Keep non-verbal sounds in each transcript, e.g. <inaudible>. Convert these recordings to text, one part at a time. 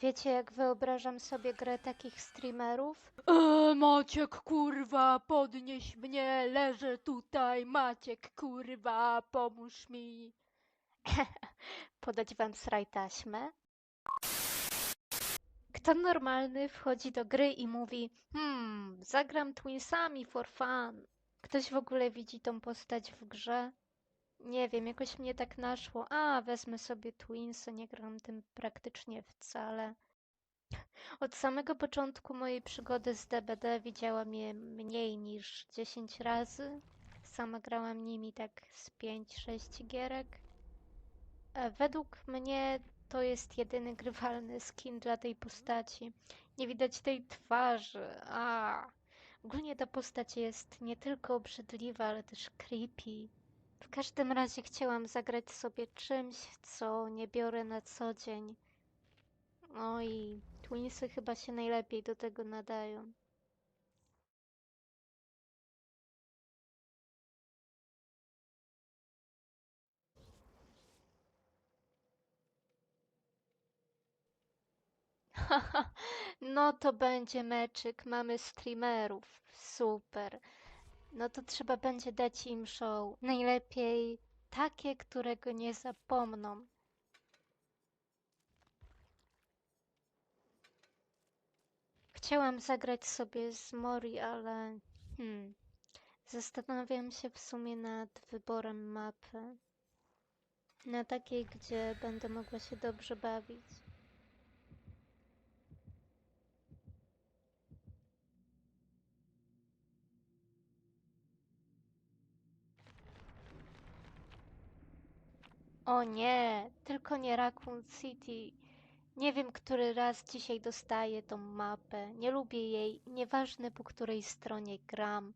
Wiecie, jak wyobrażam sobie grę takich streamerów? E, Maciek, kurwa, podnieś mnie, leżę tutaj. Maciek, kurwa, pomóż mi. <laughs> Podać wam sraj taśmę? Kto normalny wchodzi do gry i mówi Hmm, zagram Twinsami for fun. Ktoś w ogóle widzi tą postać w grze? Nie wiem, jakoś mnie tak naszło. A, wezmę sobie Twinsy, nie gram tym praktycznie wcale. <laughs> Od samego początku mojej przygody z DBD widziałam je mniej niż 10 razy. Sama grałam nimi tak z 5-6 gierek. E, Według mnie to jest jedyny grywalny <laughs> skin dla tej postaci. Nie widać tej twarzy. A. Ogólnie ta postać jest nie tylko obrzydliwa, ale też creepy. W każdym razie chciałam zagrać sobie czymś, co nie biorę na co dzień. No i Twinsy chyba się najlepiej do tego nadają. <laughs> No to będzie meczyk, mamy streamerów. Super. No to trzeba będzie dać im show. Najlepiej takie, którego nie zapomną. Chciałam zagrać sobie z Mori, ale hmm, zastanawiam się w sumie nad wyborem mapy. Na takiej, gdzie będę mogła się dobrze bawić. O nie, tylko nie Raccoon City. Nie wiem, który raz dzisiaj dostaję tą mapę. Nie lubię jej, nieważne po której stronie gram.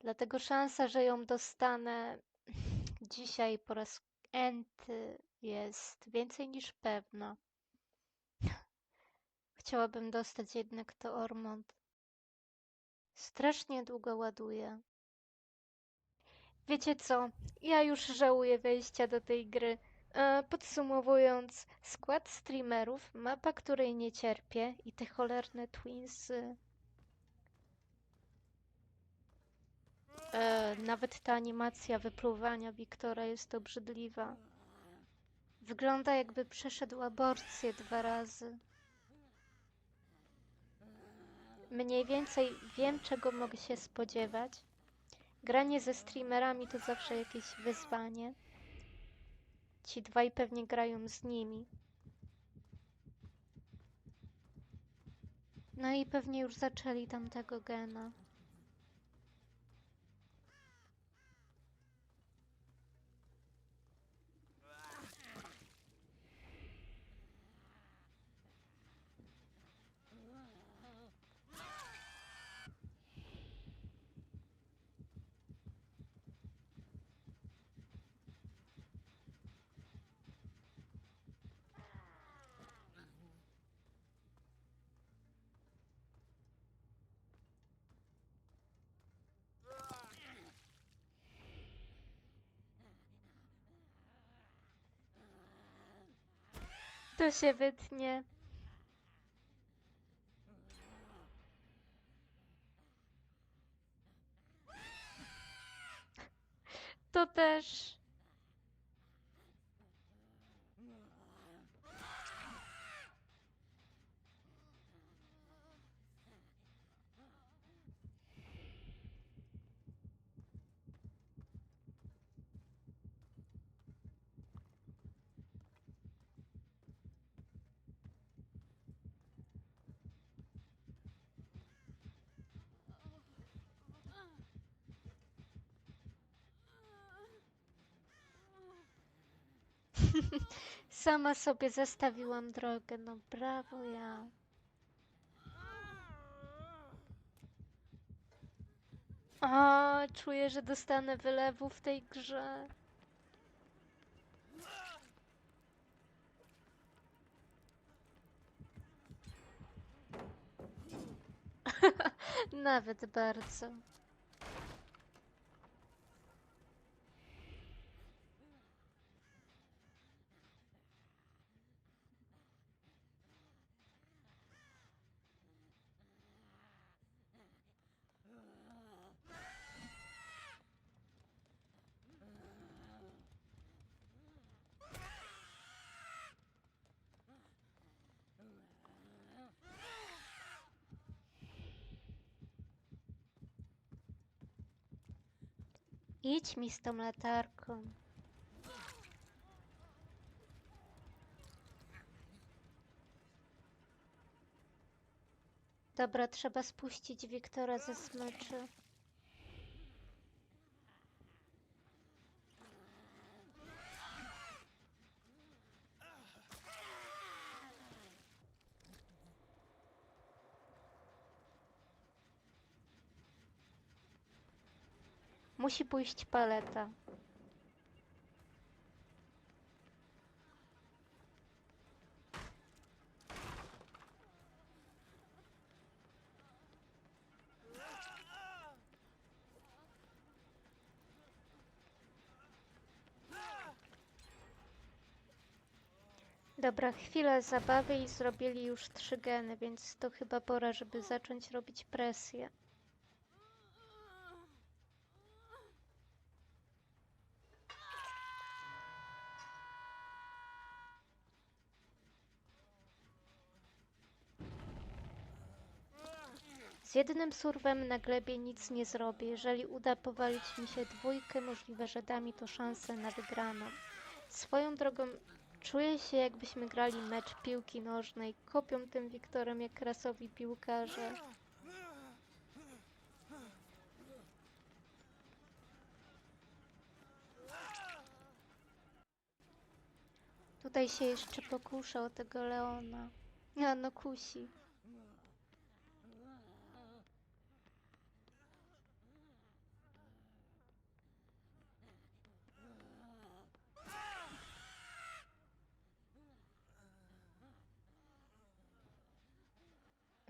Dlatego szansa, że ją dostanę <laughs> dzisiaj po raz enty jest więcej niż pewna. <laughs> Chciałabym dostać jednak to Ormond. Strasznie długo ładuje. Wiecie co? Ja już żałuję wejścia do tej gry. E, Podsumowując, skład streamerów, mapa, której nie cierpię i te cholerne twinsy. E, nawet ta animacja wypluwania Wiktora jest obrzydliwa. Wygląda jakby przeszedł aborcję dwa razy. Mniej więcej wiem, czego mogę się spodziewać. Granie ze streamerami to zawsze jakieś wyzwanie. Ci dwaj pewnie grają z nimi. No i pewnie już zaczęli tamtego gena. To się wytnie. To też. <laughs> Sama sobie zastawiłam drogę, no brawo ja. A, czuję, że dostanę wylewu w tej grze. <laughs> Nawet bardzo. Idź mi z tą latarką. Dobra, trzeba spuścić Wiktora ze smyczy. Musi pójść paleta. Dobra, chwilę zabawy i zrobili już trzy geny, więc to chyba pora, żeby zacząć robić presję. Z jednym surwem na glebie nic nie zrobię. Jeżeli uda powalić mi się dwójkę, możliwe, że da mi to szansę na wygraną. Swoją drogą czuję się jakbyśmy grali mecz piłki nożnej. Kopią tym Wiktorem jak krasowi piłkarze. Tutaj się jeszcze pokuszę o tego Leona. A no kusi.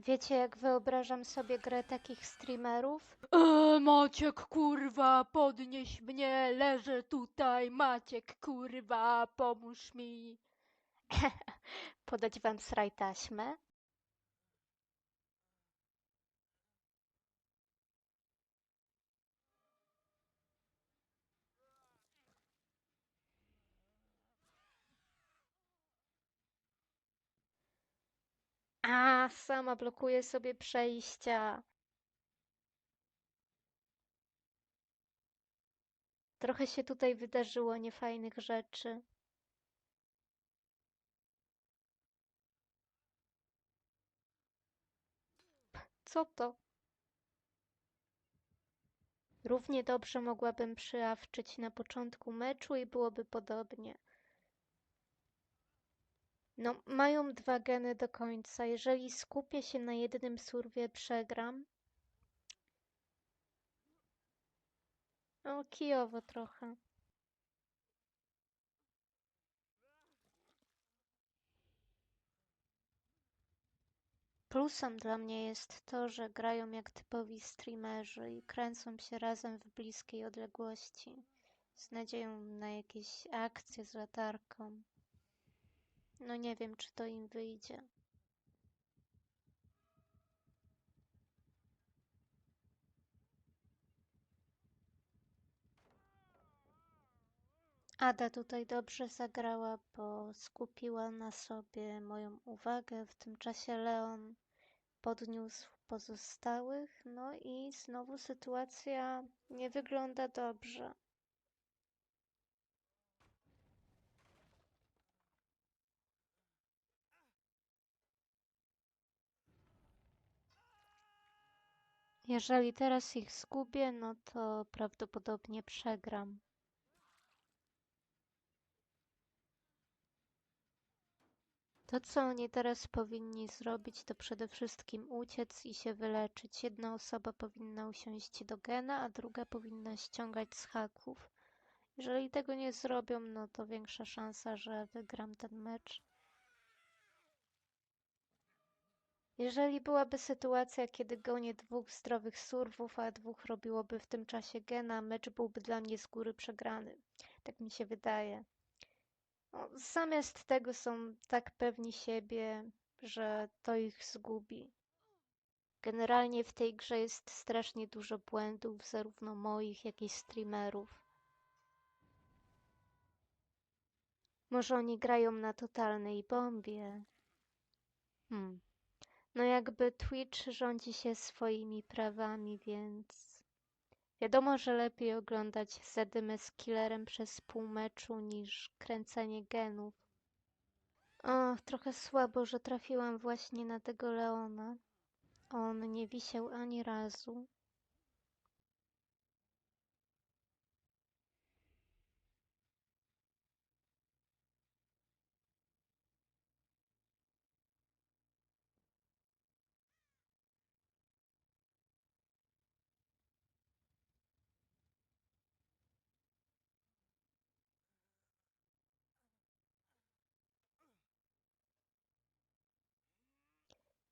Wiecie, jak wyobrażam sobie grę takich streamerów? E, Maciek, kurwa, podnieś mnie, leżę tutaj. Maciek, kurwa, pomóż mi. <laughs> Podać wam sraj taśmę? A, sama blokuję sobie przejścia. Trochę się tutaj wydarzyło niefajnych rzeczy. Co to? Równie dobrze mogłabym przyawczyć na początku meczu i byłoby podobnie. No, mają dwa geny do końca. Jeżeli skupię się na jednym surwie, przegram. O, kijowo trochę. Plusem dla mnie jest to, że grają jak typowi streamerzy i kręcą się razem w bliskiej odległości, z nadzieją na jakieś akcje z latarką. No nie wiem, czy to im wyjdzie. Ada tutaj dobrze zagrała, bo skupiła na sobie moją uwagę. W tym czasie Leon podniósł pozostałych, no i znowu sytuacja nie wygląda dobrze. Jeżeli teraz ich zgubię, no to prawdopodobnie przegram. To, co oni teraz powinni zrobić, to przede wszystkim uciec i się wyleczyć. Jedna osoba powinna usiąść do gena, a druga powinna ściągać z haków. Jeżeli tego nie zrobią, no to większa szansa, że wygram ten mecz. Jeżeli byłaby sytuacja, kiedy gonię dwóch zdrowych surwów, a dwóch robiłoby w tym czasie gena, mecz byłby dla mnie z góry przegrany. Tak mi się wydaje. No, zamiast tego są tak pewni siebie, że to ich zgubi. Generalnie w tej grze jest strasznie dużo błędów, zarówno moich, jak i streamerów. Może oni grają na totalnej bombie? Hmm. No jakby Twitch rządzi się swoimi prawami, więc Wiadomo, że lepiej oglądać zadymę z killerem przez pół meczu niż kręcenie genów. O, trochę słabo, że trafiłam właśnie na tego Leona. On nie wisiał ani razu.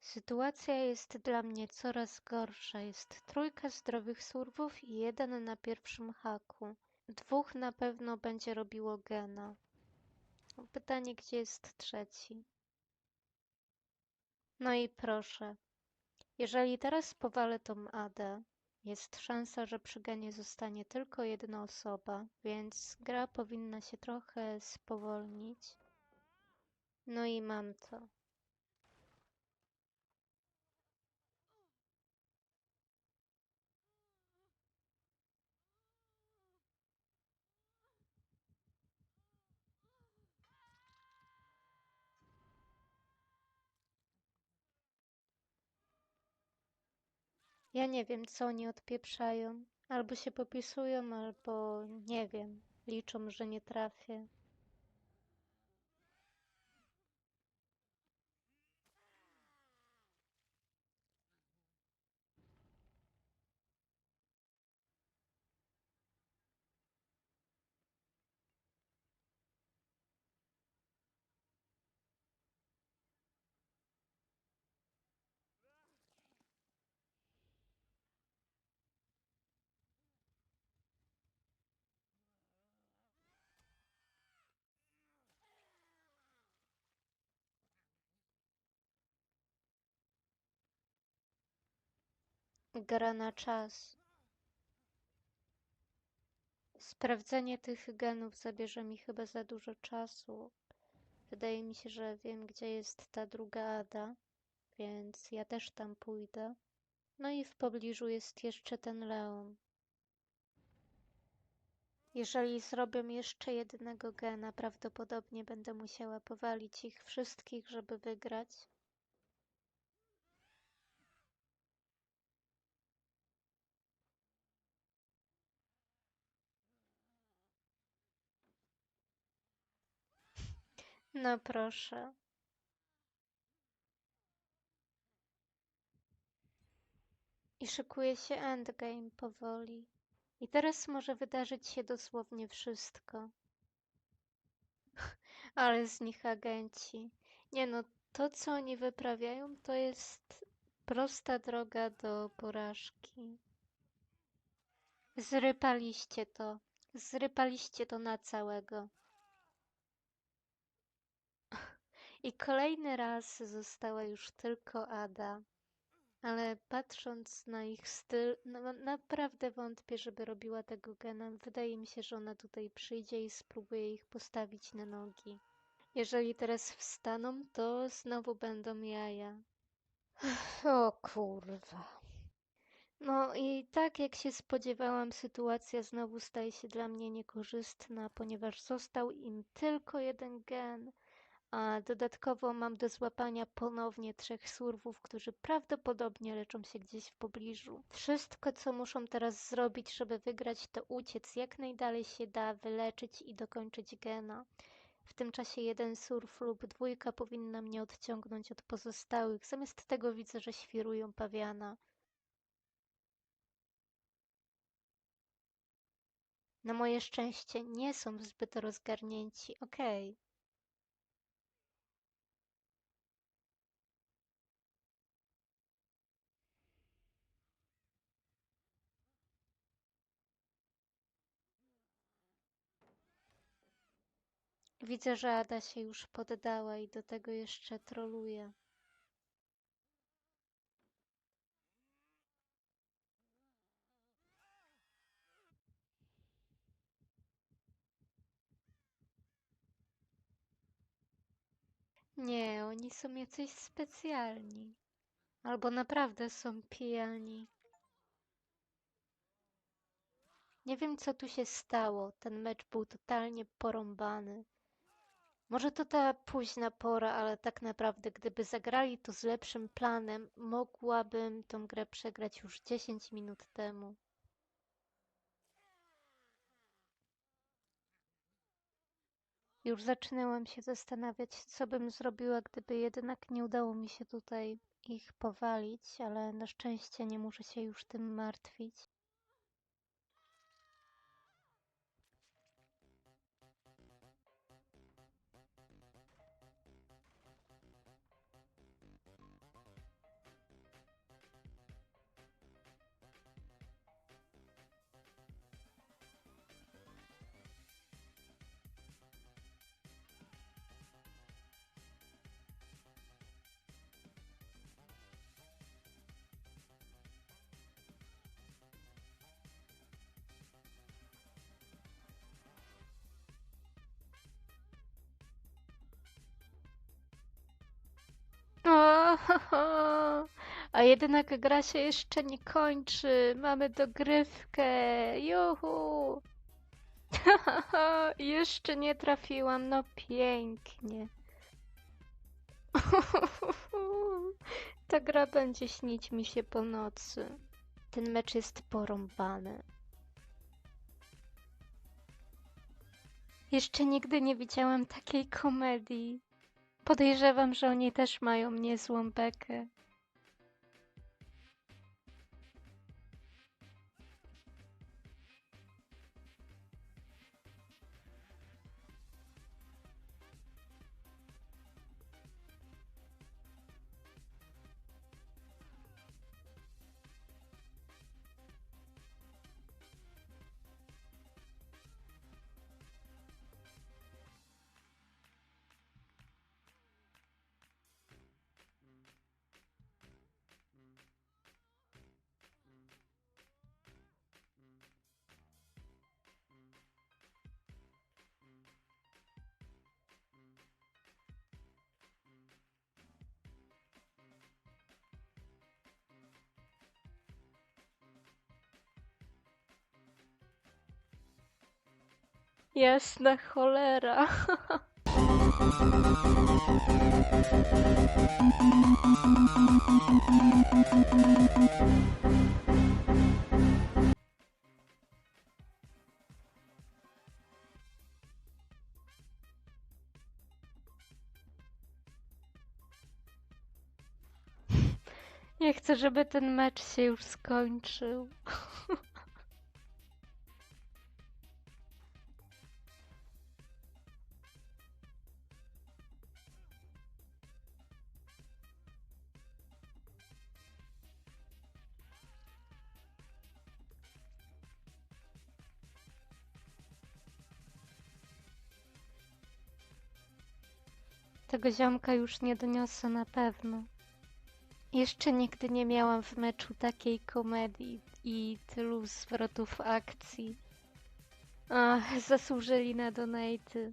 Sytuacja jest dla mnie coraz gorsza. Jest trójka zdrowych surwów i jeden na pierwszym haku. Dwóch na pewno będzie robiło gena. Pytanie, gdzie jest trzeci? No i proszę. Jeżeli teraz powalę tą Adę, jest szansa, że przy genie zostanie tylko jedna osoba, więc gra powinna się trochę spowolnić. No i mam to. Ja nie wiem, co oni odpieprzają. Albo się popisują, albo nie wiem. Liczą, że nie trafię. Gra na czas. Sprawdzenie tych genów zabierze mi chyba za dużo czasu. Wydaje mi się, że wiem, gdzie jest ta druga Ada, więc ja też tam pójdę. No i w pobliżu jest jeszcze ten Leon. Jeżeli zrobię jeszcze jednego gena, prawdopodobnie będę musiała powalić ich wszystkich, żeby wygrać. No proszę. I szykuje się endgame powoli. I teraz może wydarzyć się dosłownie wszystko. <laughs> Ale z nich agenci. Nie no, to co oni wyprawiają, to jest prosta droga do porażki. Zrypaliście to. Zrypaliście to na całego. I kolejny raz została już tylko Ada. Ale patrząc na ich styl, no, naprawdę wątpię, żeby robiła tego gena. Wydaje mi się, że ona tutaj przyjdzie i spróbuje ich postawić na nogi. Jeżeli teraz wstaną, to znowu będą jaja. <sighs> O kurwa. No i tak jak się spodziewałam, sytuacja znowu staje się dla mnie niekorzystna, ponieważ został im tylko jeden gen. Dodatkowo mam do złapania ponownie trzech surwów, którzy prawdopodobnie leczą się gdzieś w pobliżu. Wszystko, co muszą teraz zrobić, żeby wygrać, to uciec jak najdalej się da, wyleczyć i dokończyć gena. W tym czasie jeden surf lub dwójka powinna mnie odciągnąć od pozostałych. Zamiast tego widzę, że świrują pawiana. Na moje szczęście nie są zbyt rozgarnięci. Okej. Widzę, że Ada się już poddała i do tego jeszcze troluje. Nie, oni są jacyś specjalni. Albo naprawdę są pijani. Nie wiem, co tu się stało. Ten mecz był totalnie porąbany. Może to ta późna pora, ale tak naprawdę, gdyby zagrali to z lepszym planem, mogłabym tą grę przegrać już 10 minut temu. Już zaczynałam się zastanawiać, co bym zrobiła, gdyby jednak nie udało mi się tutaj ich powalić, ale na szczęście nie muszę się już tym martwić. <laughs> a jednak gra się jeszcze nie kończy. Mamy dogrywkę. Juhu! <laughs> Jeszcze nie trafiłam. No pięknie. <laughs> Ta gra będzie śnić mi się po nocy. Ten mecz jest porąbany. Jeszcze nigdy nie widziałam takiej komedii. Podejrzewam, że oni też mają niezłą bekę. Jasna cholera. <laughs> Nie chcę, żeby ten mecz się już skończył. Tego ziomka już nie doniosę na pewno. Jeszcze nigdy nie miałam w meczu takiej komedii i tylu zwrotów akcji. Ach, zasłużyli na donaty.